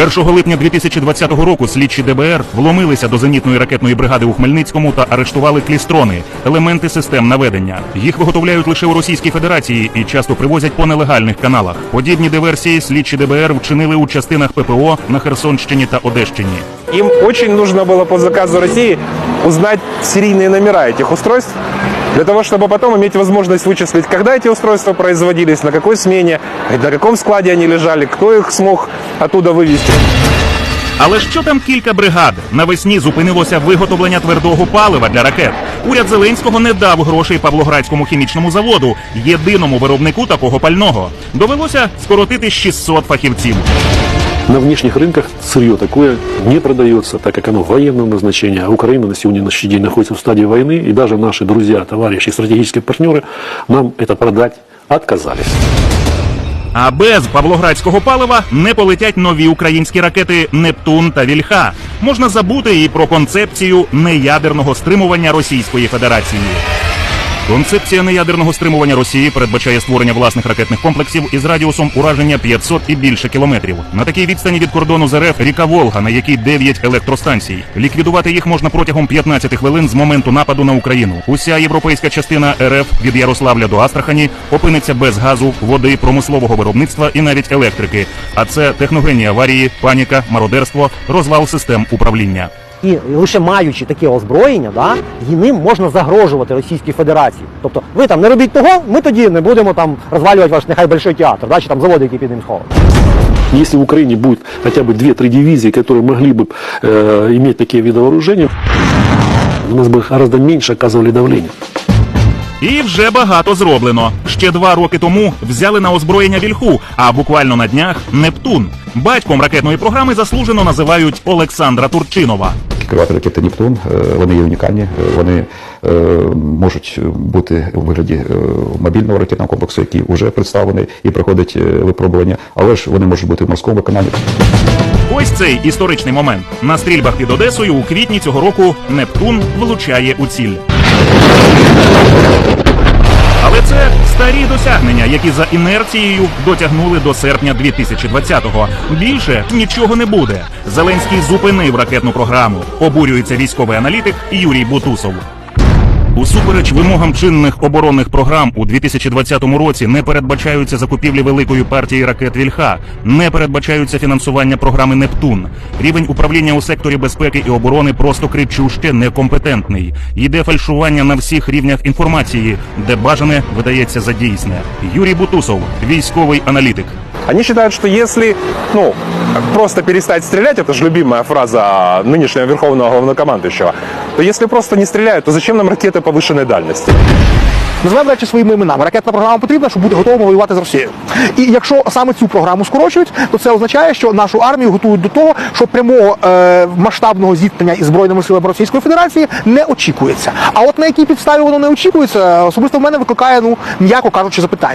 1 липня 2020 року слідчі ДБР вломилися до зенітної ракетної бригади у Хмельницькому та арештували клістрони, елементи систем наведення. Їх виготовляють лише у Російській Федерації і часто привозять по нелегальних каналах. Подібні диверсії слідчі ДБР вчинили у частинах ППО на Херсонщині та Одещині. Им очень нужно было по заказу России узнать серийные номера этих устройств, для того, чтобы потом иметь возможность вычислить, когда эти устройства производились, на какой смене, на каком складе они лежали, кто их смог оттуда вывести. Але що там кілька бригад? Навесні зупинилося виготовлення твердого палива для ракет. Уряд Зеленського не дав грошей Павлоградському хімічному заводу, єдиному виробнику такого пального. Довелося скоротити 600 фахівців. На внешних рынках сырье такое не продается, так как оно военного назначения, а Украина на сегодняшний день находится в стадии войны, и даже наши друзья, товарищи, стратегические партнеры нам это продать отказались. А без павлоградського палива не полетять нові українські ракети Нептун та Вільха. Можна забути і про концепцію неядерного стримування Російської Федерації. Концепція неядерного стримування Росії передбачає створення власних ракетних комплексів із радіусом ураження 500 і більше кілометрів. На такій відстані від кордону з РФ ріка Волга, на якій 9 електростанцій. Ліквідувати їх можна протягом 15 хвилин з моменту нападу на Україну. Уся європейська частина РФ від Ярославля до Астрахані опиниться без газу, води, промислового виробництва і навіть електрики. А це техногенні аварії, паніка, мародерство, розвал систем управління. І лише маючи таке озброєння, да, і ним можна загрожувати Російській Федерації. Тобто, ви там не робіть того, ми тоді не будемо там розвалювати ваш нехай большой театр, да, чи там заводи, які під ним сховані. Если в Украине будет хотя бы 2-3 дивизии, которые могли бы э, иметь такие виды вооружения, у нас бы гораздо меньше оказывали давление. І вже багато зроблено. Ще два роки тому взяли на озброєння вільху, а буквально на днях Нептун. Батьком ракетної програми заслужено називають Олександра Турчинова. Керувати ракети Нептун, е, вони є унікальні, е, вони е, можуть бути у вигляді мобільного ракетного комплексу, який вже представлений і проходить випробування, але ж вони можуть бути в морському виконанні. Ось цей історичний момент. На стрільбах під Одесою у квітні цього року Нептун влучає у ціль. Але це старі досягнення, які за інерцією дотягнули до серпня 2020-го. Більше нічого не буде. Зеленський зупинив ракетну програму. Обурюється військовий аналітик Юрій Бутусов. Усупереч вимогам чинних оборонних програм у 2020 році не передбачаються закупівлі великої партії ракет Вільха, не передбачаються фінансування програми Нептун. Рівень управління у секторі безпеки і оборони просто кричуще некомпетентний. Йде фальшування на всіх рівнях інформації, де бажане видається за дійсне. Юрій Бутусов, військовий аналітик. Они считают, что если ну, просто перестать стрелять, это же любимая фраза нынешнего верховного главнокомандующего, то если просто не стреляют, то зачем нам ракеты повышенной дальности? Називаємо речі своїми іменами. Ракетна програма потрібна, щоб бути готовими воювати з Росією. І якщо саме цю програму скорочують, то це означає, що нашу армію готують до того, що прямого е, масштабного зіткнення із збройними силами Російської Федерації не очікується. А от на якій підставі воно не очікується, особисто в мене викликає, ну м'яко кажучи, запитання.